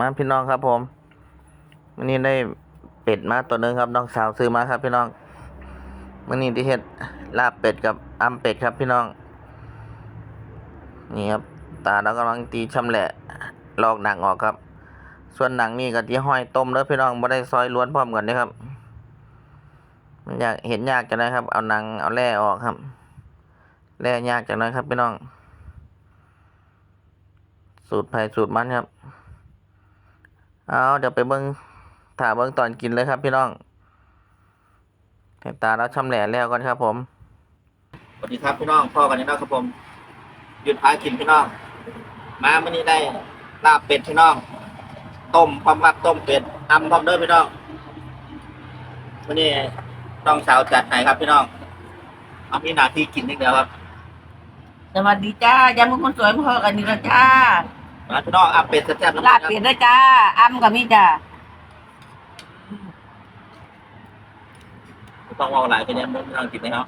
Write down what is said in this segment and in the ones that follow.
มาพี่น้องครับ ผมวันนี้ได้เป็ดมาตัวหนึงครับ น้องสาวซื้อมาครับ พี่น้องวันนี้ที่เฮ็ดลาบเป็ดกับอ้ํเป็ดครับ พี่น้อง นี่ครับ ตาเรากำลังตีชำแหละลอกหนังออกครับ ส่วนหนังนี่ก็ที่ห้อยต้มแล้วพี่น้องไม่ได้ซอยล้วนพร้อมกันนะครับมันอยากเห็นยากจังเลยครับ เอาหนังเอาแร่ออกครับแร่ยากจังเลยครับพี่น้อง สูตรไผ่สูตรมันครับ เอาเดี๋ยวไปเบิ้งถ่าเบิ้งตอนกินเลยครับพี่น้องแต่ตาเราชำแหละแล้วก่อนครับ ผมสวัสดีครับพี่น้องพ่อกันนี่นะครับผมหยุดพากินพี่น้อง มาเมื่อนี้ได้ลาบเป็ดพี่น้อง ต้มความมักต้มเป็ดทำพร้อมเด้อพี่น้องวันนี้ต้องสาวจัดให้ครับพี่น้องเอามีหน้าที่กินนิดเดียวครับ สวัสดีจ้ายามมึงคนสวยพ่อกันนี่ละจ้า มาพี่น้องเอาเป็ดแซ่บๆน้ำลาดเปลี่ยนได้จ้าอ้ำกับมีจ้าต้องเอาหลายเป็นยังไม่ต้องกินนะครับ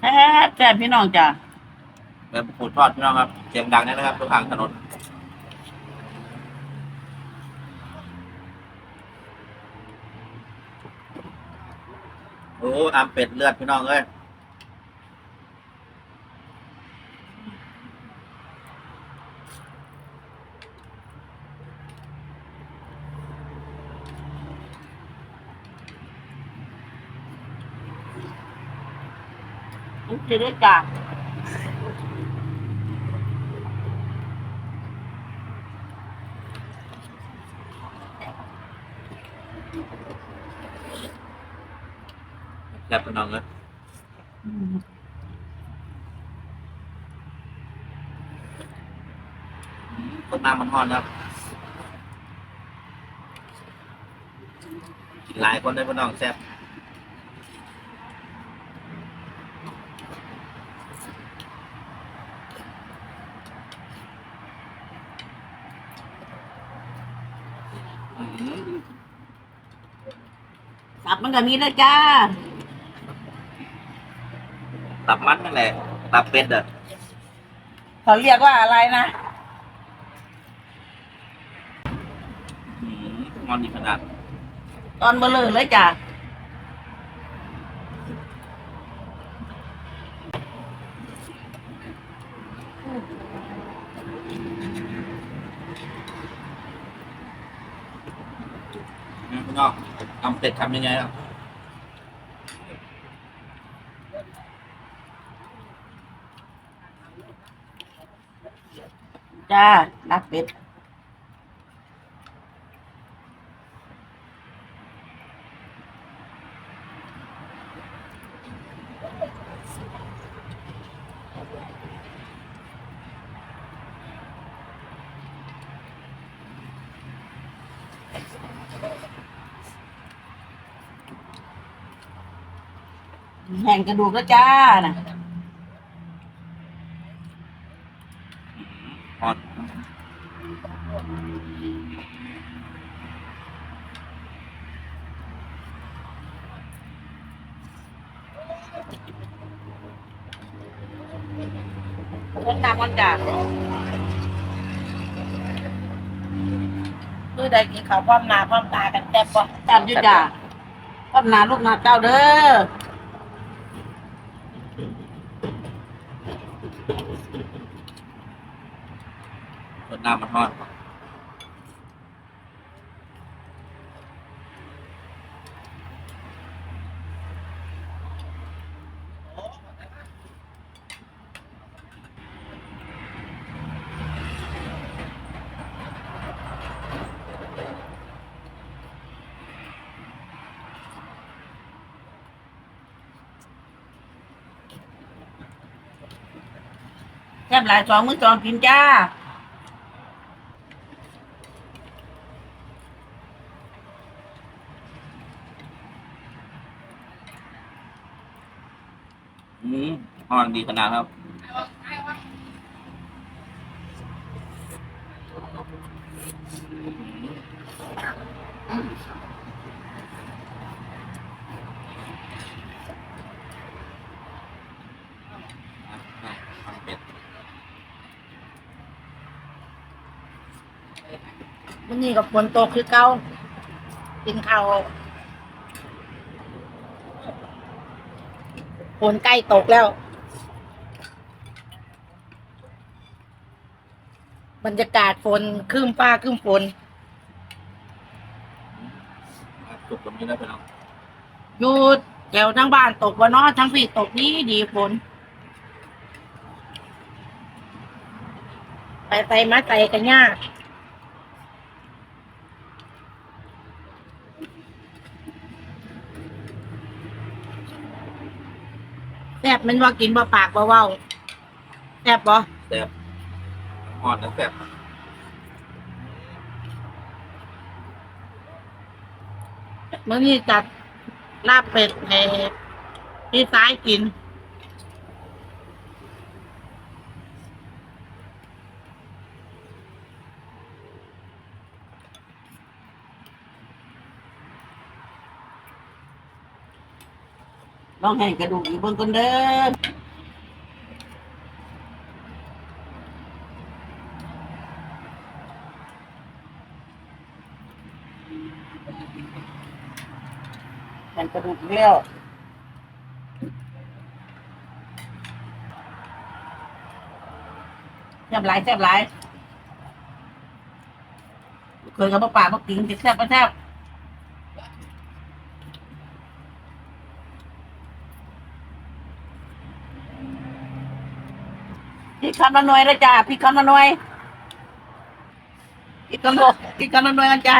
แซ่บแซ่บพี่น้องจ้า แบบขูดทอดพี่น้องครับเสียงดังนะครับทุกทางถนนโอ้อามเป็ดเลือดพี่น้องเอ้ยลูกจะได้จา ซ่บพี่น้องเอ้ยต้นน้ำมันหอนครับกินหลายคนได้พี่น้องแซ่บสับมันกับมีได้จ้า ตับมันนั่นแหละ ตับเป็ดอะเขาเรียกว่าอะไรนะอืมงอนอีกขนาด ตอนเบลอเลยจ้านะพี่น้องทำเป็ดทำยังไงอะ จ้าลาบเป็ดแห่งกระดูกแล้วจ้านะ ฮอตเล่นน้ำมันจ้าคือได้กินข้าวพร้อมหน้าพร้อมตากันแซ่บปะแซ่บอยู่จ้าพร้อมหน้าลูกหน้าเจ้าเด้อ น้ำมันฮอตแซ่บหลายสองมือสองกินจ้า อืมหอนดีขนาดครับวันนี้กับฝนตกคือเก่ากินข้าว ฝนใกล้ตกแล้ว บรรยากาศฝนครึ้มฟ้าครึ้มฝนจุดตรงนี้นะพี่น้องหยุดแถวทั้งบ้านตกวะเนาะทั้งสี่ตกนี้ดีฝนไปไปมาใส่กันยาก บมันว่ากินบ่ปากบ่เว้าแซ่บบ่แซ่บหอดนะแซ่บเมื่อนี้จัดลาบเป็ดให้พี่ซ้ายกิน ลองให้กระดูกอีกเบนคนเดิมแผ่นกระดูกอีกแล้วแซ่บหลายแซ่บหลายเคยกับป้าป่ามากินติดแซ่บไม่แซ่บ พี่คำละหน่วยเลยจ้าพี่คำละหน่วยพี่คำละพี่คำละหน่วยกันจ้า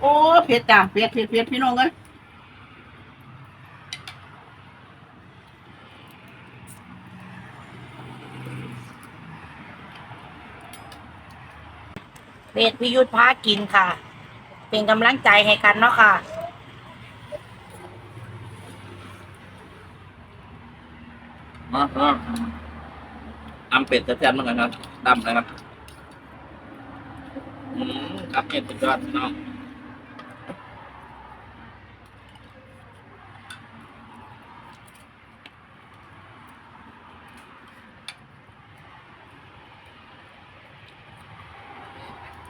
โอ้เพียดจ้าเพียดเพียดเพียดพี่น้องเอ้ยเพียดพิยุทธพากินค่ะ เป็นกำลังใจให้กันเนาะค่ะ มาครับตำเป็ดจะแซ่บเหมือนกันครับตำนะครับอืมครับเป็ดสุดยอดพี่น้อง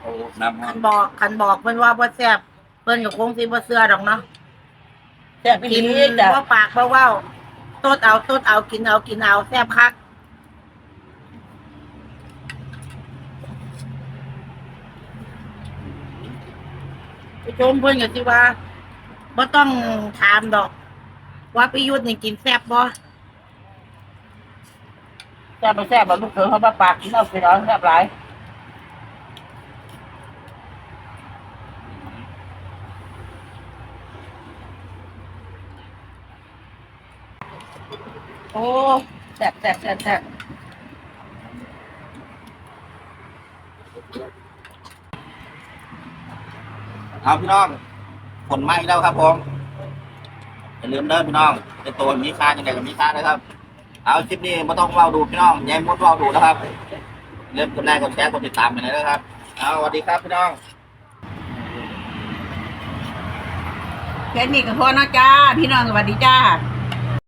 โอ้น้ำมัคันนบอกคันบอกเพิ่นว่าบ่แซ่บเพิ่นก็คงสิบ่เชื่อดอกเนาะแซ่บกิกินนจ้ะบ่ปากบ่เว้า ตดเอาตดเอากินเอากินเอาแซ่บคักผู้ชมเพิ่อนก็สิว่าบ่ต้องถามดอก ว่าประยุทธ์นี่กินแซ่บบ่แซ่บไม่แซ่บบบลูกเขยเขามาปากกินเอาไปร้อนแซ่บหลาย โอ้แซ่บแซ่บแซ่บแซ่บเอาพี่น้องผลไม้แล้วครับผมอย่าลืมเด้อพี่น้องเป็นตัวมีค่าจังไงกับมีค่านะครับ เอาคลิปนี้ไม่ต้องเว้าดูพี่น้องแย้มมดเว้าดูนะครับ เริ่มกดไลค์กดแชร์กดติดตามไปเลยนะครับ เอาสวัสดีครับพี่น้องแค่นี้ก็พอเนาะจ้า พี่น้องสวัสดีจ้าค